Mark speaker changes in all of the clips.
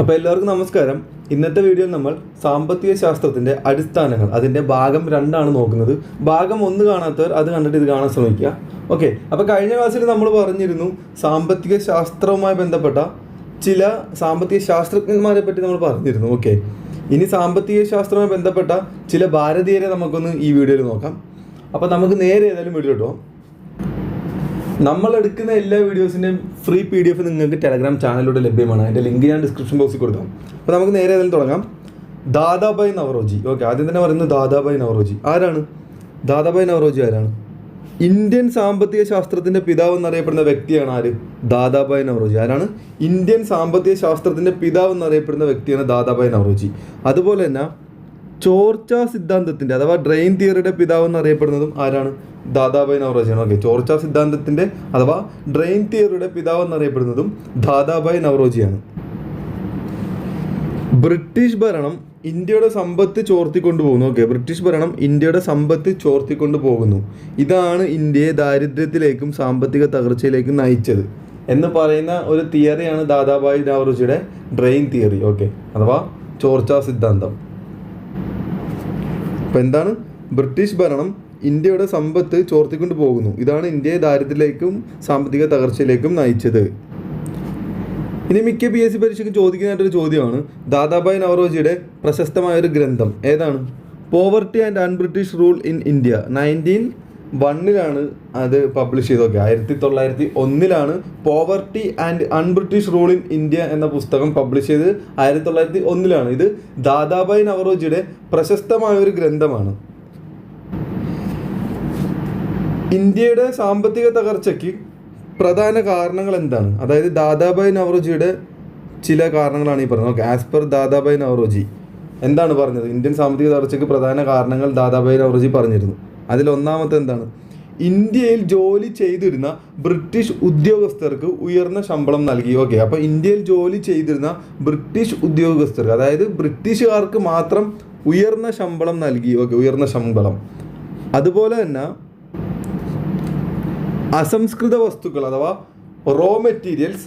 Speaker 1: അപ്പോൾ എല്ലാവർക്കും നമസ്കാരം. ഇന്നത്തെ വീഡിയോയിൽ നമ്മൾ സാമ്പത്തിക ശാസ്ത്രത്തിന്റെ അടിസ്ഥാനങ്ങൾ അതിന്റെ ഭാഗം രണ്ടാണ് നോക്കുന്നത്. ഭാഗം ഒന്ന് കാണാത്തവർ അത് കണ്ടിട്ട് ഇത് കാണാൻ ശ്രമിക്കുക. ഓക്കെ അപ്പോൾ കഴിഞ്ഞ ക്ലാസ്സിൽ നമ്മൾ പറഞ്ഞിരുന്നു സാമ്പത്തിക ശാസ്ത്രവുമായി ബന്ധപ്പെട്ട ചില സാമ്പത്തിക ശാസ്ത്രജ്ഞന്മാരെ പറ്റി നമ്മൾ പറഞ്ഞിരുന്നു. ഓക്കെ ഇനി സാമ്പത്തിക ശാസ്ത്രവുമായി ബന്ധപ്പെട്ട ചില ഭാരതീയരെ നമുക്കൊന്ന് ഈ വീഡിയോയിൽ നോക്കാം. അപ്പോൾ നമുക്ക് നേരെ ഏതായാലും വീഡിയോ പോകാം നമ്മൾ എടുക്കുന്ന എല്ലാ വീഡിയോസിന്റെയും ഫ്രീ പി ഡി എഫ് നിങ്ങൾക്ക് ടെലഗ്രാം ചാനലിലൂടെ ലഭ്യമാണ്. അതിന്റെ ലിങ്ക് ഞാൻ ഡിസ്ക്രിപ്ഷൻ ബോക്സിൽ കൊടുക്കാം. അപ്പോൾ നമുക്ക് നേരെ അതിൽ തുടങ്ങാം. ദാദാബായ് നവറോജി. ഓക്കെ ആദ്യം തന്നെ പറയുന്നത് ദാദാബായ് നവറോജി. ആരാണ്? ദാദാബായ് നവറോജി ആരാണ്? ഇന്ത്യൻ സാമ്പത്തിക ശാസ്ത്രത്തിന്റെ പിതാവ് എന്നറിയപ്പെടുന്ന വ്യക്തിയാണ് ആര്? ദാദാബായ് നവറോജി. ആരാണ്? ഇന്ത്യൻ സാമ്പത്തിക ശാസ്ത്രത്തിന്റെ പിതാവ് എന്നറിയപ്പെടുന്ന വ്യക്തിയാണ് ദാദാബായ് നവറോജി. അതുപോലെ തന്നെ ചോർച്ച സിദ്ധാന്തത്തിന്റെ അഥവാ ഡ്രെയിൻ തിയറിയുടെ പിതാവ് എന്നറിയപ്പെടുന്നതും ആരാണ്? ദാദാബായ് നവറോജിയാണ്. ഓക്കെ ചോർച്ച സിദ്ധാന്തത്തിന്റെ അഥവാ ഡ്രെയിൻ തിയറിയുടെ പിതാവ് എന്നറിയപ്പെടുന്നതും ദാദാബായ് നവറോജിയാണ്. ബ്രിട്ടീഷ് ഭരണം ഇന്ത്യയുടെ സമ്പത്ത് ചോർത്തിക്കൊണ്ടു പോകുന്നു ഓക്കെ ബ്രിട്ടീഷ് ഭരണം ഇന്ത്യയുടെ സമ്പത്ത് ചോർത്തിക്കൊണ്ടു പോകുന്നു ഇതാണ് ഇന്ത്യയെ ദാരിദ്ര്യത്തിലേക്കും സാമ്പത്തിക തകർച്ചയിലേക്കും നയിച്ചത് എന്ന് പറയുന്ന ഒരു തിയറിയാണ് ദാദാബായ് നവറോജിയുടെ ഡ്രെയിൻ തിയറി ഓക്കെ അഥവാ ചോർച്ച സിദ്ധാന്തം. അപ്പം എന്താണ്? ബ്രിട്ടീഷ് ഭരണം ഇന്ത്യയുടെ സമ്പത്ത് ചോർത്തിക്കൊണ്ട് പോകുന്നു. ഇതാണ് ഇന്ത്യയെ ദാരിദ്ര്യത്തിലേക്കും സാമ്പത്തിക തകർച്ചയിലേക്കും നയിച്ചത്. ഇനി മിക്ക പി എസ് സി പരീക്ഷയ്ക്ക് ചോദിക്കുന്നതായിട്ടൊരു ചോദ്യമാണ്. ദാദാബായ് നവറോജിയുടെ പ്രശസ്തമായ ഒരു ഗ്രന്ഥം ഏതാണ്? Poverty and unbritish rule in India nineteen വണ്ണിലാണ് അത് പബ്ലിഷ് ചെയ്തൊക്കെ ആയിരത്തി തൊള്ളായിരത്തി ഒന്നിലാണ് poverty and unbritish rule in India എന്ന പുസ്തകം പബ്ലിഷ് ചെയ്ത് ആയിരത്തി തൊള്ളായിരത്തി ഒന്നിലാണ് ഇത് ദാദാബായ് നവറോജിയുടെ പ്രശസ്തമായ ഒരു ഗ്രന്ഥമാണ്. ഇന്ത്യയുടെ സാമ്പത്തിക തകർച്ചയ്ക്ക് പ്രധാന കാരണങ്ങൾ എന്താണ് അതായത് ദാദാബായ് നവറോജിയുടെ ചില കാരണങ്ങളാണ് ഈ പറഞ്ഞത്. As per Dadabhai Naoroji. എന്താണ് പറഞ്ഞത്? ഇന്ത്യൻ സാമ്പത്തിക തകർച്ചയ്ക്ക് പ്രധാന കാരണങ്ങൾ ദാദാബായ് നവറോജി പറഞ്ഞിരുന്നു. അതിൽ ഒന്നാമത്തെ എന്താണ്? ഇന്ത്യയിൽ ജോലി ചെയ്തിരുന്ന ബ്രിട്ടീഷ് ഉദ്യോഗസ്ഥർക്ക് ഉയർന്ന ശമ്പളം നൽകി. ഓക്കെ അപ്പോൾ ഇന്ത്യയിൽ ജോലി ചെയ്തിരുന്ന ബ്രിട്ടീഷ് ഉദ്യോഗസ്ഥർക്ക് അതായത് ബ്രിട്ടീഷുകാർക്ക് മാത്രം ഉയർന്ന ശമ്പളം നൽകി. ഓക്കെ ഉയർന്ന ശമ്പളം. അതുപോലെ തന്നെ അസംസ്കൃത വസ്തുക്കൾ അഥവാ റോ മെറ്റീരിയൽസ്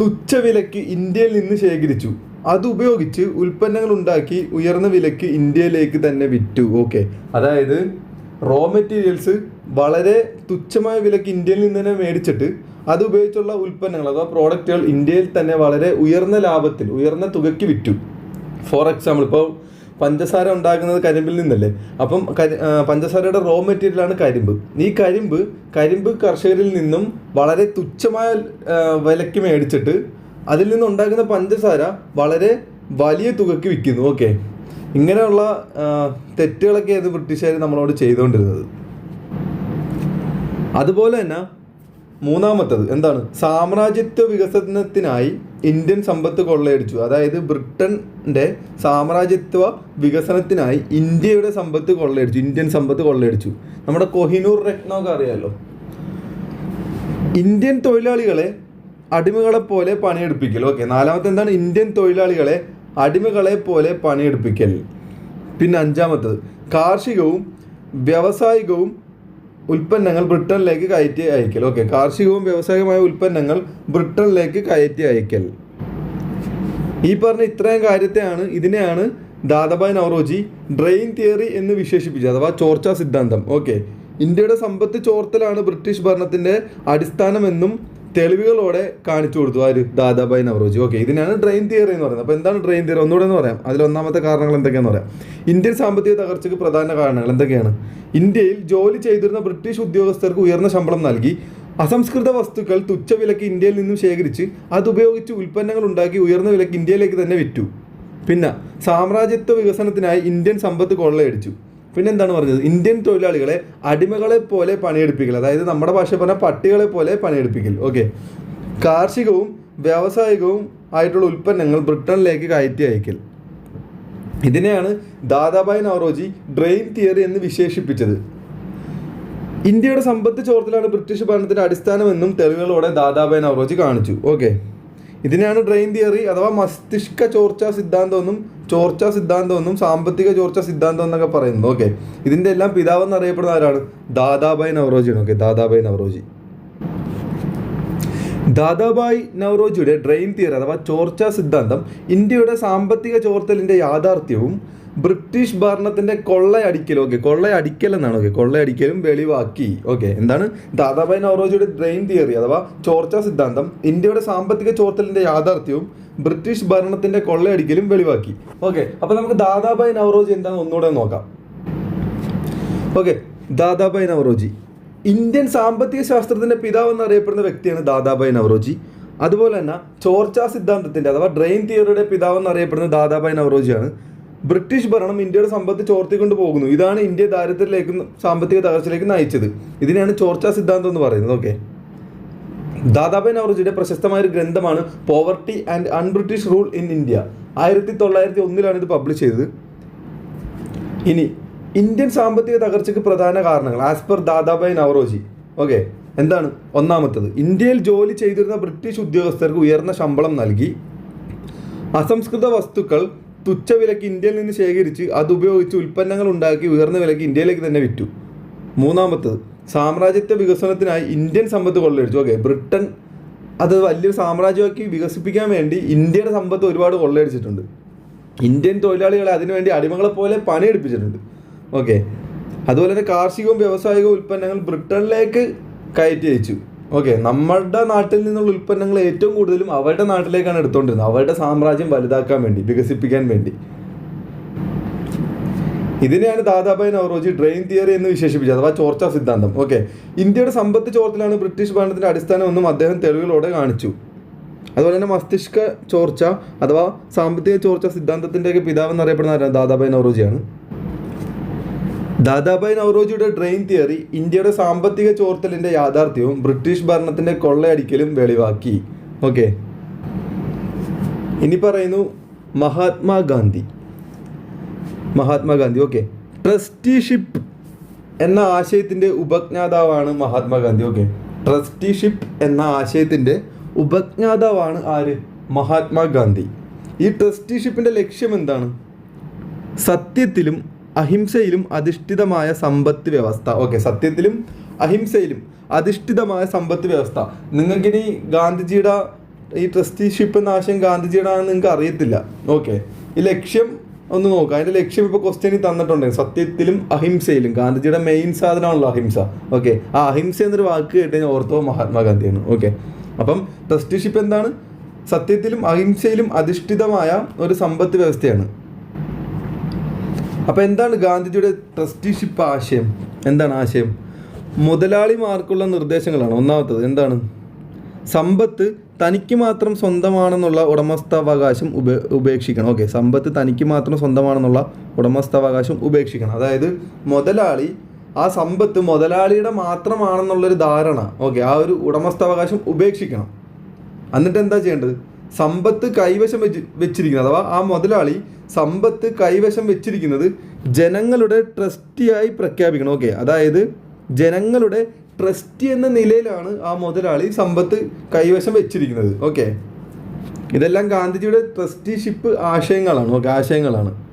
Speaker 1: തുച്ഛവിലയ്ക്ക് ഇന്ത്യയിൽ നിന്ന് ശേഖരിച്ചു. അത് ഉപയോഗിച്ച് ഉൽപ്പന്നങ്ങൾ ഉണ്ടാക്കി ഉയർന്ന വിലയ്ക്ക് ഇന്ത്യയിലേക്ക് തന്നെ വിറ്റു. ഓക്കെ അതായത് റോ മെറ്റീരിയൽസ് വളരെ തുച്ഛമായ വിലയ്ക്ക് ഇന്ത്യയിൽ നിന്ന് തന്നെ മേടിച്ചിട്ട് അത് ഉപയോഗിച്ചുള്ള ഉൽപ്പന്നങ്ങൾ അഥവാ പ്രോഡക്റ്റുകൾ ഇന്ത്യയിൽ തന്നെ വളരെ ഉയർന്ന ലാഭത്തിൽ ഉയർന്ന തുകയ്ക്ക് വിറ്റു. ഫോർ എക്സാമ്പിൾ ഇപ്പോൾ പഞ്ചസാര ഉണ്ടാക്കുന്നത് കരിമ്പിൽ നിന്നല്ലേ? അപ്പം പഞ്ചസാരയുടെ റോ മെറ്റീരിയലാണ് കരിമ്പ്. ഈ കരിമ്പ് കരിമ്പ് കർഷകരിൽ നിന്നും വളരെ തുച്ഛമായ വിലയ്ക്ക് മേടിച്ചിട്ട് അതിൽ നിന്ന് ഉണ്ടാക്കുന്ന പഞ്ചസാര വളരെ വലിയ തുകയ്ക്ക് വിൽക്കുന്നു. ഓക്കെ ഇങ്ങനെയുള്ള തെറ്റുകളൊക്കെ ആയിരുന്നു ബ്രിട്ടീഷുകാർ നമ്മളോട് ചെയ്തുകൊണ്ടിരുന്നത്. അതുപോലെ തന്നെ മൂന്നാമത്തത് എന്താണ്? സാമ്രാജ്യത്വ വികസനത്തിനായി ഇന്ത്യൻ സമ്പത്ത് കൊള്ളയടിച്ചു. അതായത് ബ്രിട്ടന്റെ സാമ്രാജ്യത്വ വികസനത്തിനായി ഇന്ത്യയുടെ സമ്പത്ത് കൊള്ളയടിച്ചു. ഇന്ത്യൻ സമ്പത്ത് കൊള്ളയടിച്ചു. നമ്മുടെ കൊഹിനൂർ രത്നമൊക്കെ അറിയാമല്ലോ ഇന്ത്യൻ തൊഴിലാളികളെ അടിമകളെ പോലെ പണിയെടുപ്പിക്കൽ. ഓക്കെ നാലാമത്തെ എന്താണ് ഇന്ത്യൻ തൊഴിലാളികളെ അടിമകളെ പോലെ പണിയെടുപ്പിക്കൽ. പിന്നെ അഞ്ചാമത്തത് കാർഷികവും വ്യാവസായികവും ഉൽപ്പന്നങ്ങൾ ബ്രിട്ടനിലേക്ക് കയറ്റി അയക്കൽ. ഓക്കെ കാർഷികവും വ്യാവസായികമായ ഉൽപ്പന്നങ്ങൾ ബ്രിട്ടനിലേക്ക് കയറ്റി അയക്കൽ. ഈ പറഞ്ഞ ഇത്രയും കാര്യത്തെയാണ് ഇതിനെയാണ് ദാദാബായ് നവറോജി ഡ്രെയിൻ തിയറി എന്ന് വിശേഷിപ്പിച്ചത് അഥവാ ചോർച്ചാ സിദ്ധാന്തം. ഓക്കെ ഇന്ത്യയുടെ സമ്പത്ത് ചോർത്തലാണ് ബ്രിട്ടീഷ് ഭരണത്തിന്റെ അടിസ്ഥാനമെന്നും തെളിവുകളോടെ കാണിച്ചു കൊടുത്തു. ആര് ദാദാബായ് നവറോജി. ഓക്കെ ഇതിനാണ് ഡ്രെയിൻ തിയറി എന്ന് പറയുന്നത്. അപ്പോൾ എന്താണ് ഡ്രെയിൻ തിയറി ഒന്നുകൂടെ എന്ന് പറയാം. അതിൽ ഒന്നാമത്തെ കാരണങ്ങൾ എന്തൊക്കെയാണെന്ന് പറയാം. ഇന്ത്യൻ സാമ്പത്തിക തകർച്ചയ്ക്ക് പ്രധാന കാരണങ്ങൾ എന്തൊക്കെയാണ്? ഇന്ത്യയിൽ ജോലി ചെയ്തിരുന്ന ബ്രിട്ടീഷ് ഉദ്യോഗസ്ഥർക്ക് ഉയർന്ന ശമ്പളം നൽകി അസംസ്കൃത വസ്തുക്കൾ തുച്ഛവിലക്ക് ഇന്ത്യയിൽ നിന്നും ശേഖരിച്ച് അതുപയോഗിച്ച് ഉൽപ്പന്നങ്ങൾ ഉണ്ടാക്കി ഉയർന്ന വിലക്ക് ഇന്ത്യയിലേക്ക് തന്നെ വിറ്റു. പിന്നെ സാമ്രാജ്യത്വ വികസനത്തിനായി ഇന്ത്യൻ സമ്പത്ത് കൊള്ളയടിച്ചു. പിന്നെ എന്താണ് പറഞ്ഞത്? ഇന്ത്യൻ തൊഴിലാളികളെ അടിമകളെ പോലെ പണിയെടുപ്പിക്കൽ. അതായത് നമ്മുടെ ഭാഷ പറഞ്ഞാൽ പട്ടികളെ പോലെ പണിയെടുപ്പിക്കൽ. ഓക്കെ കാർഷികവും വ്യാവസായികവും ആയിട്ടുള്ള ഉൽപ്പന്നങ്ങൾ ബ്രിട്ടനിലേക്ക് കയറ്റി അയക്കൽ. ഇതിനെയാണ് ദാദാബായ് നവറോജി ഡ്രെയിൻ തിയറി എന്ന് വിശേഷിപ്പിച്ചത്. ഇന്ത്യയുടെ സമ്പത്ത് ചോർത്തലാണ് ബ്രിട്ടീഷ് ഭരണത്തിന്റെ അടിസ്ഥാനമെന്നും തെളിവുകളോടെ ദാദാബായ് നവറോജി കാണിച്ചു. ഓക്കെ ഇതിനെയാണ് ഡ്രെയിൻ തിയറി അഥവാ മസ്തിഷ്ക ചോർച്ച സിദ്ധാന്തമെന്നും ചോർച്ച സിദ്ധാന്തമെന്നും സാമ്പത്തിക ചോർച്ച സിദ്ധാന്തം എന്നൊക്കെ പറയുന്നത്. ഓക്കെ ഇതിന്റെ എല്ലാം പിതാവെന്ന് അറിയപ്പെടുന്ന ആരാണ്? ദാദാബായ് നവറോജിയാണ്. ഓക്കെ ദാദാബായ് നവറോജി. ദാദാബായ് നവറോജിയുടെ ഡ്രെയിൻ തിയറി അഥവാ ചോർച്ച സിദ്ധാന്തം ഇന്ത്യയുടെ സാമ്പത്തിക ചോർത്തലിന്റെ യാഥാർത്ഥ്യവും ബ്രിട്ടീഷ് ഭരണത്തിന്റെ കൊള്ളയടിക്കൽ ഓക്കെ കൊള്ളയടിക്കൽ എന്നാണ് ഓക്കെ കൊള്ളയടിക്കലും വെളിവാക്കി ഓക്കെ എന്താണ്? ദാദാഭായ് നവറോജിയുടെ ബ്രെയിൻ തിയറി അഥവാ ചോർച്ചാ സിദ്ധാന്തം ഇന്ത്യയുടെ സാമ്പത്തിക ചോർത്തലിന്റെ യാഥാർത്ഥ്യവും ബ്രിട്ടീഷ് ഭരണത്തിന്റെ കൊള്ളയടിക്കലും വെളിവാക്കി. ഓക്കെ അപ്പൊ നമുക്ക് ദാദാഭായ് നവറോജി എന്താണെന്ന് ഒന്നുകൂടെ നോക്കാം. ഓക്കെ ദാദാഭായ് നവറോജി ഇന്ത്യൻ സാമ്പത്തിക ശാസ്ത്രത്തിന്റെ പിതാവ് എന്നറിയപ്പെടുന്ന വ്യക്തിയാണ് ദാദാഭായ് നവറോജി അതുപോലെ തന്നെ ചോർച്ചാ സിദ്ധാന്തത്തിന്റെ അഥവാ ഡ്രെയിൻ തിയറിയുടെ പിതാവ് എന്നറിയപ്പെടുന്ന ദാദാഭായ് നവറോജിയാണ് ബ്രിട്ടീഷ് ഭരണം ഇന്ത്യയുടെ സമ്പത്ത് ചോർത്തിക്കൊണ്ട് പോകുന്നു. ഇതാണ് ഇന്ത്യ ദാരിദ്ര്യത്തിലേക്കും സാമ്പത്തിക തകർച്ചയിലേക്ക് നയിച്ചത്. ഇതിനെയാണ് ചോർച്ചാ സിദ്ധാന്തം എന്ന് പറയുന്നത്. ഓക്കെ. ദാദാബായ് നവറോജിയുടെ പ്രശസ്തമായ ഒരു ഗ്രന്ഥമാണ് poverty and unbritish rule in India ആയിരത്തി തൊള്ളായിരത്തി ഒന്നിലാണ് ഇത് പബ്ലിഷ് ചെയ്തത്. ഇനി ഇന്ത്യൻ സാമ്പത്തിക തകർച്ചയ്ക്ക് പ്രധാന കാരണങ്ങൾ as per Dadabhai Naoroji okay. എന്താണ്? ഒന്നാമത്തത് ഇന്ത്യയിൽ ജോലി ചെയ്തിരുന്ന ബ്രിട്ടീഷ് ഉദ്യോഗസ്ഥർക്ക് ഉയർന്ന ശമ്പളം നൽകി. അസംസ്കൃത വസ്തുക്കൾ തുച്ഛ വിലക്ക് ഇന്ത്യയിൽ നിന്ന് ശേഖരിച്ച് അതുപയോഗിച്ച് ഉൽപ്പന്നങ്ങൾ ഉണ്ടാക്കി ഉയർന്ന വിലക്ക് ഇന്ത്യയിലേക്ക് തന്നെ വിറ്റു. മൂന്നാമത്തത് സാമ്രാജ്യത്തെ വികസനത്തിനായി ഇന്ത്യൻ സമ്പത്ത് കൊള്ളയടിച്ചു. ഓക്കെ ബ്രിട്ടൻ അത് വലിയൊരു സാമ്രാജ്യമാക്കി വികസിപ്പിക്കാൻ വേണ്ടി ഇന്ത്യയുടെ സമ്പത്ത് ഒരുപാട് കൊള്ളയടിച്ചിട്ടുണ്ട്. ഇന്ത്യൻ തൊഴിലാളികളെ അതിനുവേണ്ടി അടിമകളെ പോലെ പണിയെടുപ്പിച്ചിട്ടുണ്ട്. ഓക്കെ അതുപോലെ തന്നെ കാർഷികവും വ്യവസായികവും ഉൽപ്പന്നങ്ങൾ ബ്രിട്ടനിലേക്ക് കയറ്റി അയച്ചു. ഓക്കെ നമ്മളുടെ നാട്ടിൽ നിന്നുള്ള ഉൽപ്പന്നങ്ങൾ ഏറ്റവും കൂടുതലും അവരുടെ നാട്ടിലേക്കാണ് എടുത്തുകൊണ്ടിരുന്നത് അവരുടെ സാമ്രാജ്യം വലുതാക്കാൻ വേണ്ടി വികസിപ്പിക്കാൻ വേണ്ടി. ഇതിനെയാണ് ദാദാബായ് നവറോജി ഡ്രെയിൻ തിയറി എന്ന് വിശേഷിപ്പിച്ചത് അഥവാ ചോർച്ച സിദ്ധാന്തം. ഓക്കെ ഇന്ത്യയുടെ സമ്പത്ത് ചോർത്തിലാണ് ബ്രിട്ടീഷ് ഭരണത്തിന്റെ അടിസ്ഥാനമെന്നും അദ്ദേഹം തെളിവുകളോടെ കാണിച്ചു. അതുപോലെ തന്നെ മസ്തിഷ്ക ചോർച്ച അഥവാ സാമ്പത്തിക ചോർച്ച സിദ്ധാന്തത്തിന്റെയൊക്കെ പിതാവ് എന്നറിയപ്പെടുന്ന? ദാദാബായ് നവറോജിയാണ്. ദാദാബായ് നവറോജിയുടെ ഡ്രെയിൻ തിയറി ഇന്ത്യയുടെ സാമ്പത്തിക ചോർത്തലിന്റെ യാഥാർത്ഥ്യവും ബ്രിട്ടീഷ് ഭരണത്തിന്റെ കൊള്ളയടിക്കലും വെളിവാക്കി. ഓക്കെ. ഇനി പറയുന്നു മഹാത്മാഗാന്ധി. മഹാത്മാഗാന്ധി ഓക്കെ. ട്രസ്റ്റിഷിപ്പ് എന്ന ആശയത്തിന്റെ ഉപജ്ഞാതാവാണ് മഹാത്മാഗാന്ധി ഓക്കെ. ട്രസ്റ്റിഷിപ്പ് എന്ന ആശയത്തിന്റെ ഉപജ്ഞാതാവാണ് ആര്? മഹാത്മാഗാന്ധി. ഈ ട്രസ്റ്റിഷിപ്പിന്റെ ലക്ഷ്യം എന്താണ്? സത്യത്തിലും അഹിംസയിലും അധിഷ്ഠിതമായ സമ്പത്ത് വ്യവസ്ഥ. ഓക്കെ സത്യത്തിലും അഹിംസയിലും അധിഷ്ഠിതമായ സമ്പത്ത് വ്യവസ്ഥ. നിങ്ങൾക്കിനി ഗാന്ധിജിയുടെ ഈ ട്രസ്റ്റിഷിപ്പ് എന്ന ആശയം ഗാന്ധിജിയുടെ ആണെന്ന് നിങ്ങൾക്ക് അറിയത്തില്ല. ഓക്കെ ഈ ലക്ഷ്യം ഒന്ന് നോക്കാം. അതിന്റെ ലക്ഷ്യം ഇപ്പോൾ ക്വസ്റ്റ്യനിൽ തന്നിട്ടുണ്ട്. സത്യത്തിലും അഹിംസയിലും. ഗാന്ധിജിയുടെ മെയിൻ സാധനമാണല്ലോ അഹിംസ. ഓക്കെ ആ അഹിംസ എന്നൊരു വാക്ക് കേട്ട് കഴിഞ്ഞാൽ ഓർത്തോ മഹാത്മാഗാന്ധിയാണ് ഓക്കെ അപ്പം ട്രസ്റ്റിഷിപ്പ് എന്താണ്? സത്യത്തിലും അഹിംസയിലും അധിഷ്ഠിതമായ ഒരു സമ്പത്ത് വ്യവസ്ഥയാണ്. അപ്പോൾ എന്താണ് ഗാന്ധിജിയുടെ ട്രസ്റ്റിഷിപ്പ് ആശയം? എന്താണ് ആശയം? മുതലാളിമാർക്കുള്ള നിർദ്ദേശങ്ങളാണ്. ഒന്നാമത്തത് എന്താണ്? സമ്പത്ത് തനിക്ക് മാത്രം സ്വന്തമാണെന്നുള്ള ഉടമസ്ഥാവകാശം ഉപേ ഉപേക്ഷിക്കണം. ഓക്കെ സമ്പത്ത് തനിക്ക് മാത്രം സ്വന്തമാണെന്നുള്ള ഉടമസ്ഥാവകാശം ഉപേക്ഷിക്കണം. അതായത് മുതലാളി ആ സമ്പത്ത് മുതലാളിയുടെ മാത്രമാണെന്നുള്ളൊരു ധാരണ ഓക്കെ ആ ഒരു ഉടമസ്ഥാവകാശം ഉപേക്ഷിക്കണം. എന്നിട്ട് എന്താ ചെയ്യേണ്ടത്? സമ്പത്ത് കൈവശം വെച്ച് വെച്ചിരിക്കുന്നത് അഥവാ ആ മുതലാളി സമ്പത്ത് കൈവശം വെച്ചിരിക്കുന്നത് ജനങ്ങളുടെ ട്രസ്റ്റിയായി പ്രഖ്യാപിക്കണം. ഓക്കെ. അതായത് ജനങ്ങളുടെ ട്രസ്റ്റി എന്ന നിലയിലാണ് ആ മുതലാളി സമ്പത്ത് കൈവശം വെച്ചിരിക്കുന്നത്. ഓക്കെ. ഇതെല്ലാം ഗാന്ധിജിയുടെ ട്രസ്റ്റിഷിപ്പ് ആശയങ്ങളാണ്. ഓക്കെ ആശയങ്ങളാണ്.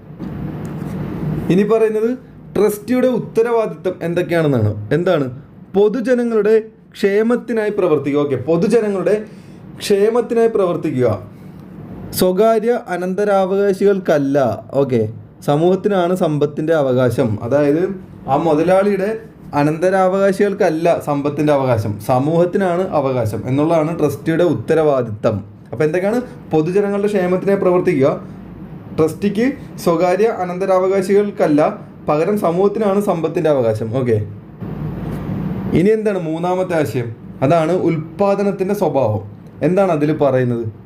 Speaker 1: ഇനി പറയുന്നത് ട്രസ്റ്റിയുടെ ഉത്തരവാദിത്തം എന്തൊക്കെയാണെന്നാണ്. എന്താണ്? പൊതുജനങ്ങളുടെ ക്ഷേമത്തിനായി പ്രവർത്തിക്കുക. ഓക്കെ പൊതുജനങ്ങളുടെ ക്ഷേമത്തിനായി പ്രവർത്തിക്കുക. സ്വകാര്യ അനന്തരാവകാശികൾക്കല്ല. ഓക്കെ. സമൂഹത്തിനാണ് സമ്പത്തിന്റെ അവകാശം. അതായത് ആ മുതലാളിയുടെ അനന്തരാവകാശികൾക്കല്ല സമ്പത്തിന്റെ അവകാശം. സമൂഹത്തിനാണ് അവകാശം എന്നുള്ളതാണ് ട്രസ്റ്റിയുടെ ഉത്തരവാദിത്തം. അപ്പോൾ എന്തൊക്കെയാണ്? പൊതുജനങ്ങളുടെ ക്ഷേമത്തിനെ പ്രവർത്തിക്കുക. ട്രസ്റ്റിക്ക് സ്വകാര്യ അനന്തരാവകാശികൾക്കല്ല പകരം സമൂഹത്തിനാണ് സമ്പത്തിന്റെ അവകാശം. ഓക്കെ. ഇനി എന്താണ് മൂന്നാമത്തെ ആശയം? അതാണ് ഉൽപ്പാദനത്തിന്റെ സ്വഭാവം. എന്താണ് അതിൽ പറയുന്നത്?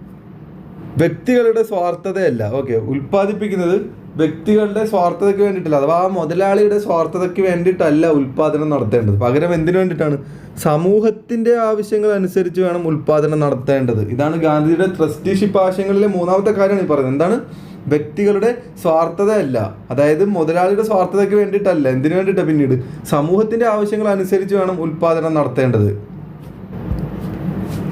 Speaker 1: വ്യക്തികളുടെ സ്വാർത്ഥതയല്ല. ഓക്കെ ഉൽപ്പാദിപ്പിക്കുന്നത് വ്യക്തികളുടെ സ്വാർത്ഥതയ്ക്ക് വേണ്ടിയിട്ടല്ല. അഥവാ ആ മുതലാളിയുടെ സ്വാർത്ഥതയ്ക്ക് വേണ്ടിയിട്ടല്ല ഉൽപ്പാദനം നടത്തേണ്ടത്. പകരം എന്തിനു വേണ്ടിയിട്ടാണ്? സമൂഹത്തിന്റെ ആവശ്യങ്ങൾ അനുസരിച്ച് വേണം ഉൽപ്പാദനം നടത്തേണ്ടത്. ഇതാണ് ഗാന്ധിജിയുടെ ട്രസ്റ്റിഷിപ്പ് ആശയങ്ങളിലെ മൂന്നാമത്തെ കാര്യമാണ് ഈ പറയുന്നത്. എന്താണ്? വ്യക്തികളുടെ സ്വാർത്ഥതയല്ല. അതായത് മുതലാളിയുടെ സ്വാർത്ഥതയ്ക്ക് വേണ്ടിയിട്ടല്ല. എന്തിനു വേണ്ടിയിട്ടാണ് പിന്നീട്? സമൂഹത്തിന്റെ ആവശ്യങ്ങൾ അനുസരിച്ച് വേണം ഉൽപ്പാദനം നടത്തേണ്ടത്.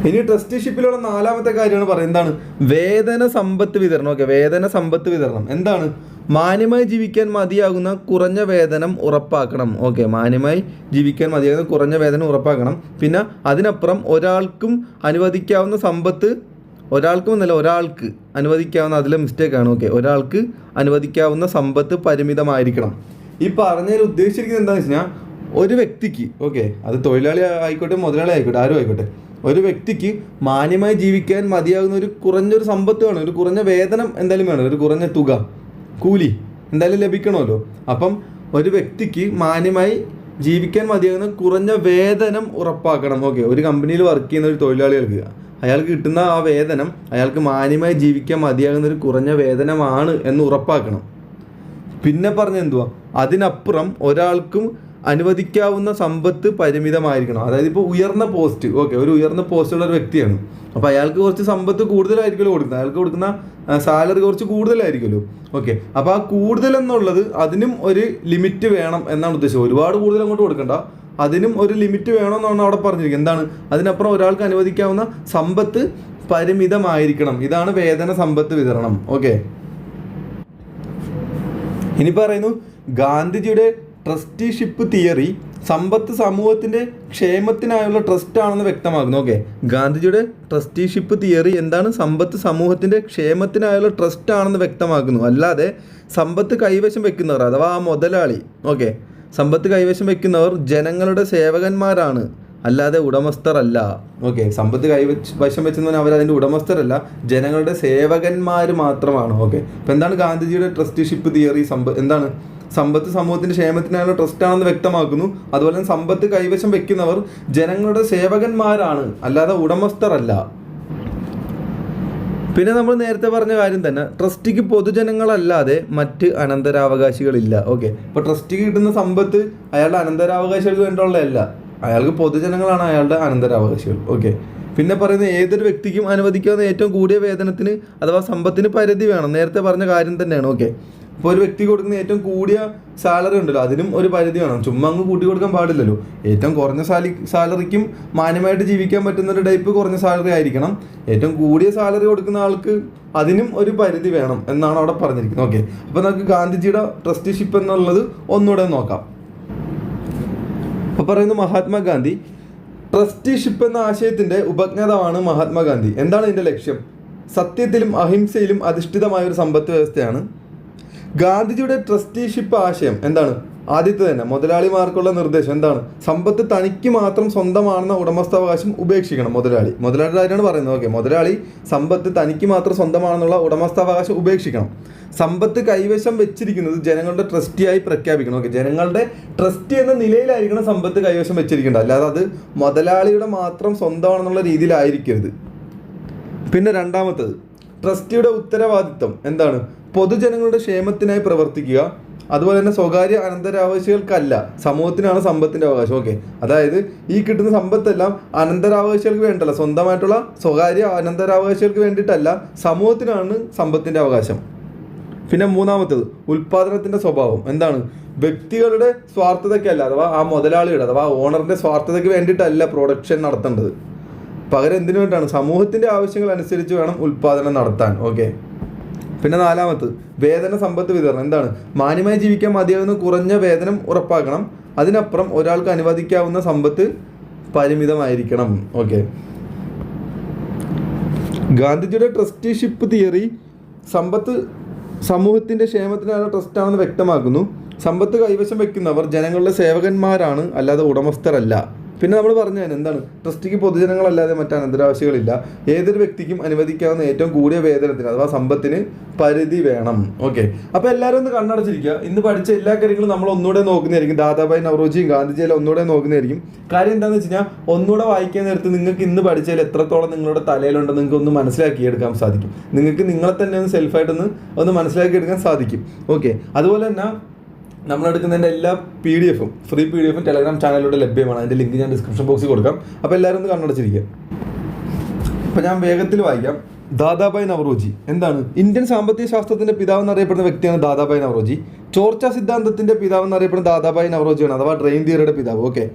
Speaker 1: ഇനി ട്രസ്റ്റിഷിപ്പിലുള്ള നാലാമത്തെ കാര്യമാണ് പറയുന്നത്. എന്താണ്? വേതന സമ്പത്ത് വിതരണം. ഓക്കെ വേതന സമ്പത്ത് വിതരണം. എന്താണ്? മാന്യമായി ജീവിക്കാൻ മതിയാകുന്ന കുറഞ്ഞ വേതനം ഉറപ്പാക്കണം. ഓക്കെ മാന്യമായി ജീവിക്കാൻ മതിയാകുന്ന കുറഞ്ഞ വേതനം ഉറപ്പാക്കണം. പിന്നെ അതിനപ്പുറം ഒരാൾക്കും അനുവദിക്കാവുന്ന സമ്പത്ത് ഒരാൾക്കും എന്നല്ല ഒരാൾക്ക് അനുവദിക്കാവുന്ന അതിലെ മിസ്റ്റേക്കാണ് ഓക്കെ ഒരാൾക്ക് അനുവദിക്കാവുന്ന സമ്പത്ത് പരിമിതമായിരിക്കണം. ഈ പറഞ്ഞതിൽ ഉദ്ദേശിച്ചിരിക്കുന്നത് എന്താണെന്ന് വെച്ച് കഴിഞ്ഞാൽ ഒരു വ്യക്തിക്ക് ഓക്കെ അത് തൊഴിലാളി ആയിക്കോട്ടെ മുതലാളി ആയിക്കോട്ടെ ആരും ആയിക്കോട്ടെ ഒരു വ്യക്തിക്ക് മാന്യമായി ജീവിക്കാൻ മതിയാകുന്ന ഒരു കുറഞ്ഞൊരു സമ്പത്ത് വേണം ഒരു കുറഞ്ഞ വേതനം എന്തായാലും വേണം ഒരു കുറഞ്ഞ തുക കൂലി എന്തായാലും ലഭിക്കണമല്ലോ. അപ്പം ഒരു വ്യക്തിക്ക് മാന്യമായി ജീവിക്കാൻ മതിയാകുന്ന കുറഞ്ഞ വേതനം ഉറപ്പാക്കണം. ഓക്കെ ഒരു കമ്പനിയിൽ വർക്ക് ചെയ്യുന്ന ഒരു തൊഴിലാളികൾക്ക് അയാൾക്ക് കിട്ടുന്ന ആ വേതനം അയാൾക്ക് മാന്യമായി ജീവിക്കാൻ മതിയാകുന്ന ഒരു കുറഞ്ഞ വേതനമാണ് എന്ന് ഉറപ്പാക്കണം. പിന്നെ പറഞ്ഞ എന്തുവാ അതിനപ്പുറം ഒരാൾക്കും അനുവദിക്കാവുന്ന സമ്പത്ത് പരിമിതമായിരിക്കണം. അതായത് ഇപ്പോൾ ഉയർന്ന പോസ്റ്റ് ഓക്കെ ഒരു ഉയർന്ന പോസ്റ്റുള്ള ഒരു വ്യക്തിയാണ്. അപ്പോൾ അയാൾക്ക് കുറച്ച് സമ്പത്ത് കൂടുതലായിരിക്കുമല്ലോ കൊടുക്കുന്നത്. അയാൾക്ക് കൊടുക്കുന്ന സാലറി കുറച്ച് കൂടുതലായിരിക്കുമല്ലോ. ഓക്കെ അപ്പോൾ ആ കൂടുതൽ എന്നുള്ളത് അതിനും ഒരു ലിമിറ്റ് വേണം എന്നാണ് ഉദ്ദേശം. ഒരുപാട് കൂടുതൽ അങ്ങോട്ട് കൊടുക്കണ്ട. അതിനും ഒരു ലിമിറ്റ് വേണമെന്നാണ് അവിടെ പറഞ്ഞിരിക്കുന്നത്. എന്താണ്? അതിനപ്പുറം ഒരാൾക്ക് അനുവദിക്കാവുന്ന സമ്പത്ത് പരിമിതമായിരിക്കണം. ഇതാണ് വേതന സമ്പത്ത് വിതരണം. ഓക്കെ ഇനി പറയുന്നു ഗാന്ധിജിയുടെ ട്രസ്റ്റിഷിപ്പ് തിയറി സമ്പത്ത് സമൂഹത്തിന്റെ ക്ഷേമത്തിനായുള്ള ട്രസ്റ്റ് ആണെന്ന് വ്യക്തമാക്കുന്നു. ഓക്കെ. ഗാന്ധിജിയുടെ ട്രസ്റ്റിഷിപ്പ് തിയറി എന്താണ്? സമ്പത്ത് സമൂഹത്തിന്റെ ക്ഷേമത്തിനായുള്ള ട്രസ്റ്റ് ആണെന്ന് വ്യക്തമാക്കുന്നു. അല്ലാതെ സമ്പത്ത് കൈവശം വെക്കുന്നവർ അഥവാ ആ മുതലാളി ഓക്കെ സമ്പത്ത് കൈവശം വെക്കുന്നവർ ജനങ്ങളുടെ സേവകന്മാരാണ്. അല്ലാതെ ഉടമസ്ഥരല്ല. ഓക്കെ സമ്പത്ത് കൈവച്ച് വശം വെച്ചെന്ന് അവർ അതിന്റെ ഉടമസ്ഥരല്ല ജനങ്ങളുടെ സേവകന്മാർ മാത്രമാണ്. ഓക്കെ. അപ്പം എന്താണ് ഗാന്ധിജിയുടെ ട്രസ്റ്റിഷിപ്പ് തിയറി? സമ്പ എന്താണ്? സമ്പത്ത് സമൂഹത്തിന്റെ ക്ഷേമത്തിനായുള്ള ട്രസ്റ്റാണെന്ന് വ്യക്തമാക്കുന്നു. അതുപോലെ തന്നെ സമ്പത്ത് കൈവശം വെക്കുന്നവർ ജനങ്ങളുടെ സേവകന്മാരാണ് അല്ലാതെ ഉടമസ്ഥരല്ല. പിന്നെ നമ്മൾ നേരത്തെ പറഞ്ഞ കാര്യം തന്നെ ട്രസ്റ്റിക്ക് പൊതുജനങ്ങളല്ലാതെ മറ്റ് അനന്തരാവകാശികളില്ല. ഓക്കെ ഇപ്പോൾ ട്രസ്റ്റിക്ക് കിട്ടുന്ന സമ്പത്ത് അയാളുടെ അനന്തരാവകാശികൾക്ക് വേണ്ടിയുള്ളതല്ല അയാൾക്ക് പൊതുജനങ്ങളാണ് അയാളുടെ അനന്തരാവകാശികൾ. ഓക്കെ പിന്നെ പറയുന്ന ഏതൊരു വ്യക്തിക്കും അനുവദിക്കാവുന്ന ഏറ്റവും കൂടിയ വേതനത്തിന് അഥവാ സമ്പത്തിന് പരിധി വേണം. നേരത്തെ പറഞ്ഞ കാര്യം തന്നെയാണ്. ഓക്കെ ഇപ്പോൾ ഒരു വ്യക്തി കൊടുക്കുന്ന ഏറ്റവും കൂടിയ സാലറി ഉണ്ടല്ലോ അതിനും ഒരു പരിധി വേണം. ചുമ്മാ അങ്ങ് കൂട്ടി കൊടുക്കാൻ പാടില്ലല്ലോ. ഏറ്റവും കുറഞ്ഞ സാലി സാലറിക്കും മാന്യമായിട്ട് ജീവിക്കാൻ പറ്റുന്ന ഒരു ടൈപ്പ് കുറഞ്ഞ സാലറി ആയിരിക്കണം. ഏറ്റവും കൂടിയ സാലറി കൊടുക്കുന്ന ആൾക്ക് അതിനും ഒരു പരിധി വേണം എന്നാണ് അവിടെ പറഞ്ഞിരിക്കുന്നത്. ഓക്കെ അപ്പോൾ നമുക്ക് ഗാന്ധിജിയുടെ ട്രസ്റ്റിഷിപ്പ് എന്നുള്ളത് ഒന്നുകൂടെ നോക്കാം. അപ്പോൾ പറയുന്നു മഹാത്മാഗാന്ധി ട്രസ്റ്റിഷിപ്പ് എന്ന ആശയത്തിന്റെ ഉപജ്ഞാതാവാണ് മഹാത്മാഗാന്ധി. എന്താണ് ഇതിന്റെ ലക്ഷ്യം? സത്യത്തിലും അഹിംസയിലും അധിഷ്ഠിതമായ ഒരു സമ്പത്ത് വ്യവസ്ഥയാണ് ഗാന്ധിജിയുടെ ട്രസ്റ്റിഷിപ്പ് ആശയം എന്താണ്? ആദ്യത്തെ തന്നെ മുതലാളിമാർക്കുള്ള നിർദ്ദേശം എന്താണ്? സമ്പത്ത് തനിക്ക് മാത്രം സ്വന്തമാണെന്ന ഉടമസ്ഥാവകാശം ഉപേക്ഷിക്കണം മുതലാളി. മുതലാളിയുടെ കാര്യമാണ് പറയുന്നത്. ഓക്കെ മുതലാളി സമ്പത്ത് തനിക്ക് മാത്രം സ്വന്തമാണെന്നുള്ള ഉടമസ്ഥാവകാശം ഉപേക്ഷിക്കണം. സമ്പത്ത് കൈവശം വെച്ചിരിക്കുന്നത് ജനങ്ങളുടെ ട്രസ്റ്റിയായി പ്രഖ്യാപിക്കണം. ഓക്കെ ജനങ്ങളുടെ ട്രസ്റ്റ് എന്ന നിലയിലായിരിക്കണം സമ്പത്ത് കൈവശം വെച്ചിരിക്കേണ്ടത്. അല്ലാതെ അത് മുതലാളിയുടെ മാത്രം സ്വന്തമാണെന്നുള്ള രീതിയിലായിരിക്കരുത്. പിന്നെ രണ്ടാമത്തത് ട്രസ്റ്റിയുടെ ഉത്തരവാദിത്വം എന്താണ്? പൊതുജനങ്ങളുടെ ക്ഷേമത്തിനായി പ്രവർത്തിക്കുക. അതുപോലെ തന്നെ സ്വകാര്യ അനന്തരാവകാശികൾക്കല്ല സമൂഹത്തിനാണ് സമ്പത്തിന്റെ അവകാശം. ഓക്കെ അതായത് ഈ കിട്ടുന്ന സമ്പത്തെല്ലാം അനന്തരാവകാശികൾക്ക് വേണ്ടല്ല. സ്വന്തമായിട്ടുള്ള സ്വകാര്യ അനന്തരാവകാശികൾക്ക് വേണ്ടിയിട്ടല്ല സമൂഹത്തിനാണ് സമ്പത്തിന്റെ അവകാശം. പിന്നെ മൂന്നാമത്തത് ഉൽപാദനത്തിന്റെ സ്വഭാവം. എന്താണ്? വ്യക്തികളുടെ സ്വാർത്ഥതയ്ക്കല്ല അഥവാ ആ മുതലാളിയുടെ അഥവാ ഓണറിന്റെ സ്വാർത്ഥതയ്ക്ക് വേണ്ടിയിട്ടല്ല പ്രൊഡക്ഷൻ നടത്തേണ്ടത്. പകരം എന്തിനു വേണ്ടിയാണ്? സമൂഹത്തിന്റെ ആവശ്യങ്ങൾ അനുസരിച്ച് വേണം ഉൽപാദനം നടത്താൻ. ഓക്കെ പിന്നെ നാലാമത് വേതന സമ്പത്ത് വിതരണം. എന്താണ്? മാന്യമായി ജീവിക്കാൻ മതിയാവുന്ന കുറഞ്ഞ വേതനം ഉറപ്പാക്കണം. അതിനപ്പുറം ഒരാൾക്ക് അനുവദിക്കാവുന്ന സമ്പത്ത് പരിമിതമായിരിക്കണം. ഓക്കെ. ഗാന്ധിജിയുടെ ട്രസ്റ്റിഷിപ്പ് തിയറി സമ്പത്ത് സമൂഹത്തിന്റെ ക്ഷേമത്തിനായുള്ള ട്രസ്റ്റാണെന്ന് വ്യക്തമാക്കുന്നു. സമ്പത്ത് കൈവശം വെക്കുന്നവർ ജനങ്ങളുടെ സേവകന്മാരാണ് അല്ലാതെ ഉടമസ്ഥരല്ല. പിന്നെ നമ്മൾ പറഞ്ഞു എന്താണ്? ട്രസ്റ്റിക്ക് പൊതുജനങ്ങളല്ലാതെ മറ്റ് അനന്തരാവകാശികളില്ല ഏതൊരു വ്യക്തിക്കും അനുവദിക്കാവുന്ന ഏറ്റവും കൂടിയ വേതനത്തിന് അഥവാ സമ്പത്തിന് പരിധി വേണം. ഓക്കെ. അപ്പോൾ എല്ലാവരും ഒന്ന് കണ്ണടച്ചിരിക്കുക. ഇന്ന് പഠിച്ച എല്ലാ കാര്യങ്ങളും നമ്മൾ ഒന്നുകൂടെ നോക്കുന്നതായിരിക്കും. ദാദാഭായ് നവറോജിയും ഗാന്ധിജിയെല്ലാം ഒന്നുകൂടെ നോക്കുന്നതായിരിക്കും. കാര്യം എന്താണെന്ന് വെച്ച് കഴിഞ്ഞാൽ ഒന്നുകൂടെ വായിക്കാൻ നേരത്ത് നിങ്ങൾക്ക് ഇന്ന് പഠിച്ചതിൽ എത്രത്തോളം നിങ്ങളുടെ തലയിലുണ്ടെന്ന് നിങ്ങൾക്ക് ഒന്ന് മനസ്സിലാക്കിയെടുക്കാൻ സാധിക്കും. നിങ്ങൾക്ക് നിങ്ങളെ തന്നെ ഒന്ന് സെൽഫായിട്ടൊന്ന് ഒന്ന് മനസ്സിലാക്കിയെടുക്കാൻ സാധിക്കും. ഓക്കെ. അതുപോലെ തന്നെ നമ്മളെടുക്കുന്നതിന്റെ എല്ലാ പി ഡി എഫും ഫ്രീ പി ഡി എഫും ടെലഗ്രാം ചാനലിലൂടെ ലഭ്യമാണ്. അതിന്റെ ലിങ്ക് ഞാൻ ഡിസ്ക്രിപ്ഷൻ ബോക്സിൽ കൊടുക്കാം. അപ്പോൾ എല്ലാവരും ഒന്ന് കണ്ണടച്ചിരിക്കുക. അപ്പോൾ ഞാൻ വേഗത്തിൽ വായിക്കാം. ദാദാഭായ് നവറോജി. എന്താണ്? ഇന്ത്യൻ സാമ്പത്തിക ശാസ്ത്രത്തിന്റെ പിതാവ് എന്നറിയപ്പെടുന്ന വ്യക്തിയാണ് ദാദാഭായ് നവറോജി. ചോർച്ച സിദ്ധാന്തത്തിന്റെ പിതാവ് എന്നറിയപ്പെടുന്ന ദാദാഭായ് നവറോജിയാണ് അഥവാ ഡ്രെയിൻ തിയറിയുടെ പിതാവ്. ഓക്കെ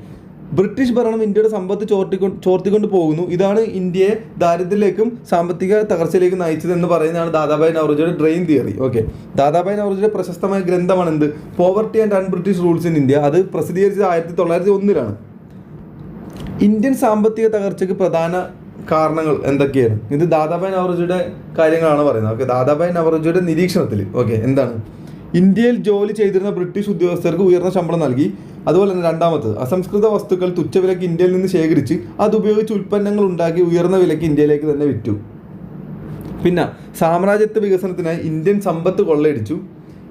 Speaker 1: ബ്രിട്ടീഷ് ഭരണം ഇന്ത്യയുടെ സമ്പത്ത് ചോർത്തിക്കൊണ്ട് ചോർത്തിക്കൊണ്ട് പോകുന്നു. ഇതാണ് ഇന്ത്യയെ ദാരിദ്ര്യത്തിലേക്കും സാമ്പത്തിക തകർച്ചയിലേക്കും നയിച്ചത് എന്ന് പറയുന്നതാണ് ദാദാഭായ് നവറോജിയുടെ ഡ്രെയിൻ തിയറി. ഓക്കെ ദാദാഭായ് നവറോജിയുടെ പ്രശസ്തമായ ഗ്രന്ഥമാണ് എന്ത് poverty and unbritish rules in India അത് പ്രസിദ്ധീകരിച്ചത് ആയിരത്തി തൊള്ളായിരത്തി ഒന്നിലാണ് ഇന്ത്യൻ സാമ്പത്തിക തകർച്ചയ്ക്ക് പ്രധാന കാരണങ്ങൾ എന്തൊക്കെയാണ്? ഇത് ദാദാഭായ് നവറോജിയുടെ കാര്യങ്ങളാണ് പറയുന്നത്. ഓക്കെ ദാദാഭായ് നവറോജിയുടെ നിരീക്ഷണത്തിൽ. ഓക്കെ എന്താണ്? ഇന്ത്യയിൽ ജോലി ചെയ്തിരുന്ന ബ്രിട്ടീഷ് ഉദ്യോഗസ്ഥർക്ക് ഉയർന്ന ശമ്പളം നൽകി. അതുപോലെ തന്നെ രണ്ടാമത്തത് അസംസ്കൃത വസ്തുക്കൾ തുച്ഛവിലയ്ക്ക് ഇന്ത്യയിൽ നിന്ന് ശേഖരിച്ച് അതുപയോഗിച്ച് ഉൽപ്പന്നങ്ങൾ ഉണ്ടാക്കി ഉയർന്ന വിലയ്ക്ക് ഇന്ത്യയിലേക്ക് തന്നെ വിറ്റു. പിന്നെ സാമ്രാജ്യത്വ വികസനത്തിനായി ഇന്ത്യൻ സമ്പത്ത് കൊള്ളയടിച്ചു.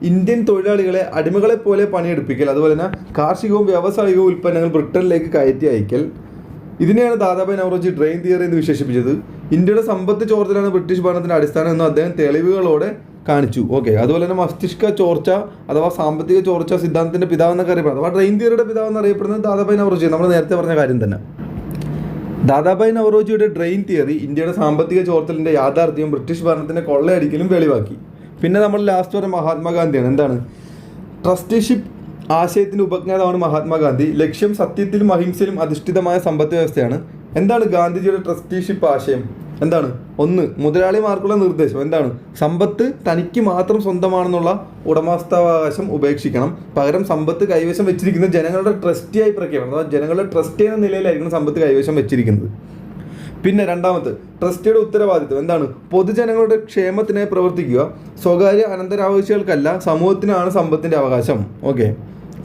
Speaker 1: ഇന്ത്യൻ തൊഴിലാളികളെ അടിമകളെ പോലെ പണിയെടുപ്പിക്കൽ അതുപോലെ തന്നെ കാർഷികവും വ്യാവസായികവും ഉൽപ്പന്നങ്ങൾ ബ്രിട്ടനിലേക്ക് കയറ്റി അയക്കൽ. ഇതിനെയാണ് ദാദാഭായ് നവറോജി ഡ്രെയിൻ തിയറി എന്ന് വിശേഷിപ്പിച്ചത്. ഇന്ത്യയുടെ സമ്പത്ത് ചോർത്തലാണ് ബ്രിട്ടീഷ് ഭരണത്തിന്റെ അടിസ്ഥാനം എന്ന് അദ്ദേഹം തെളിവുകളോടെ കാണിച്ചു. ഓക്കെ അതുപോലെ തന്നെ മസ്തിഷ്ക ചോർച്ച അഥവാ സാമ്പത്തിക ചോർച്ച സിദ്ധാന്തത്തിന്റെ പിതാവ് എന്നൊക്കെ അറിയപ്പെടുന്നത് അഥവാ ട്രെയിൻ തിയറിയുടെ പിതാവ് എന്നറിയപ്പെടുന്നത് ദാദാഭായ് നവറോജി നമ്മൾ നേരത്തെ പറഞ്ഞ കാര്യം തന്നെ. ദാദാഭായ് നവറോജിയുടെ ഡ്രെയിൻ തിയറി ഇന്ത്യയുടെ സാമ്പത്തിക ചോർത്തലിന്റെ യാഥാർത്ഥ്യം ബ്രിട്ടീഷ് ഭരണത്തിന്റെ കൊള്ളയടിക്കലും വെളിവാക്കി. പിന്നെ നമ്മൾ ലാസ്റ്റ് പറഞ്ഞ മഹാത്മാഗാന്ധിയാണ്. എന്താണ്? ട്രസ്റ്റിഷിപ്പ് ആശയത്തിന്റെ ഉപജ്ഞാതാവാണ് മഹാത്മാഗാന്ധി. ലക്ഷ്യം സത്യത്തിലും അഹിംസയിലും അധിഷ്ഠിതമായ സമ്പദ് വ്യവസ്ഥയാണ്. എന്താണ് ഗാന്ധിജിയുടെ ട്രസ്റ്റിഷിപ്പ് ആശയം? എന്താണ്? ഒന്ന് മുതലാളിമാർക്കുള്ള നിർദ്ദേശം. എന്താണ്? സമ്പത്ത് തനിക്ക് മാത്രം സ്വന്തമാണെന്നുള്ള ഉടമസ്ഥാവകാശം ഉപേക്ഷിക്കണം. പകരം സമ്പത്ത് കൈവശം വെച്ചിരിക്കുന്ന ജനങ്ങളുടെ ട്രസ്റ്റിയായി പ്രഖ്യാപനം. അതായത് ജനങ്ങളുടെ ട്രസ്റ്റി എന്ന നിലയിലായിരിക്കണം സമ്പത്ത് കൈവശം വെച്ചിരിക്കുന്നത്. പിന്നെ രണ്ടാമത് ട്രസ്റ്റിയുടെ ഉത്തരവാദിത്വം. എന്താണ്? പൊതുജനങ്ങളുടെ ക്ഷേമത്തിനായി പ്രവർത്തിക്കുക. സ്വകാര്യ അനന്തരാവകാശികൾക്കല്ല സമൂഹത്തിനാണ് സമ്പത്തിന്റെ അവകാശം. ഓക്കെ.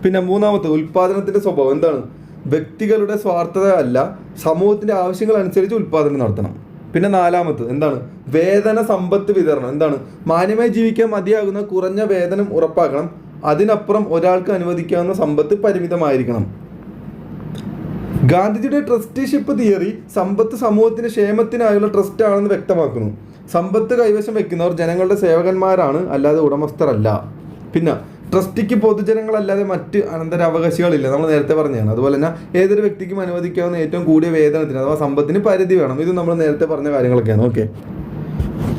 Speaker 1: പിന്നെ മൂന്നാമത് ഉൽപാദനത്തിന്റെ സ്വഭാവം. എന്താണ്? വ്യക്തികളുടെ സ്വാർത്ഥത അല്ല സമൂഹത്തിന്റെ ആവശ്യങ്ങൾ അനുസരിച്ച് ഉൽപാദനം നടത്തണം. പിന്നെ നാലാമത് എന്താണ്? വേതന സമ്പത്ത് വിതരണം. എന്താണ്? മാന്യമായി ജീവിക്കാൻ മതിയാകുന്ന കുറഞ്ഞ വേതനം ഉറപ്പാക്കണം. അതിനപ്പുറം ഒരാൾക്ക് അനുവദിക്കാവുന്ന സമ്പത്ത് പരിമിതമായിരിക്കണം. ഗാന്ധിജിയുടെ ട്രസ്റ്റിഷിപ്പ് തിയറി സമ്പത്ത് സമൂഹത്തിന് ക്ഷേമത്തിനായുള്ള ട്രസ്റ്റ് ആണെന്ന് വ്യക്തമാക്കുന്നു. സമ്പത്ത് കൈവശം വെക്കുന്നവർ ജനങ്ങളുടെ സേവകന്മാരാണ് അല്ലാതെ ഉടമസ്ഥരല്ല. പിന്നെ ട്രസ്റ്റിക്ക് പൊതുജനങ്ങളല്ലാതെ മറ്റ് അനന്തരാവകാശികളില്ല. നമ്മൾ നേരത്തെ പറഞ്ഞതാണ്. അതുപോലെ തന്നെ ഏതൊരു വ്യക്തിക്കും അനുവദിക്കാവുന്ന ഏറ്റവും കൂടിയ വേതനത്തിന് അഥവാ സമ്പത്തിന് പരിധി വേണം. ഇത് നമ്മൾ നേരത്തെ പറഞ്ഞ കാര്യങ്ങളൊക്കെയാണ്. ഓക്കെ.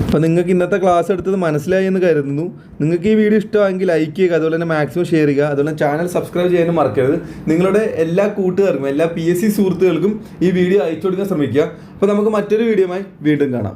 Speaker 1: അപ്പോൾ നിങ്ങൾക്ക് ഇന്നത്തെ ക്ലാസ് എടുത്തത് മനസ്സിലായി എന്ന് കരുതുന്നു. നിങ്ങൾക്ക് ഈ വീഡിയോ ഇഷ്ടമാണെങ്കിൽ ലൈക്ക് ചെയ്യുക അതുപോലെ തന്നെ മാക്സിമം ഷെയർ ചെയ്യുക അതുപോലെ ചാനൽ സബ്സ്ക്രൈബ് ചെയ്യാനും മറക്കരുത്. നിങ്ങളുടെ എല്ലാ കൂട്ടുകാർക്കും എല്ലാ പി എസ് സി സുഹൃത്തുക്കൾക്കും ഈ വീഡിയോ അയച്ചു കൊടുക്കാൻ ശ്രമിക്കുക. അപ്പോൾ നമുക്ക് മറ്റൊരു വീഡിയോയുമായി വീണ്ടും കാണാം.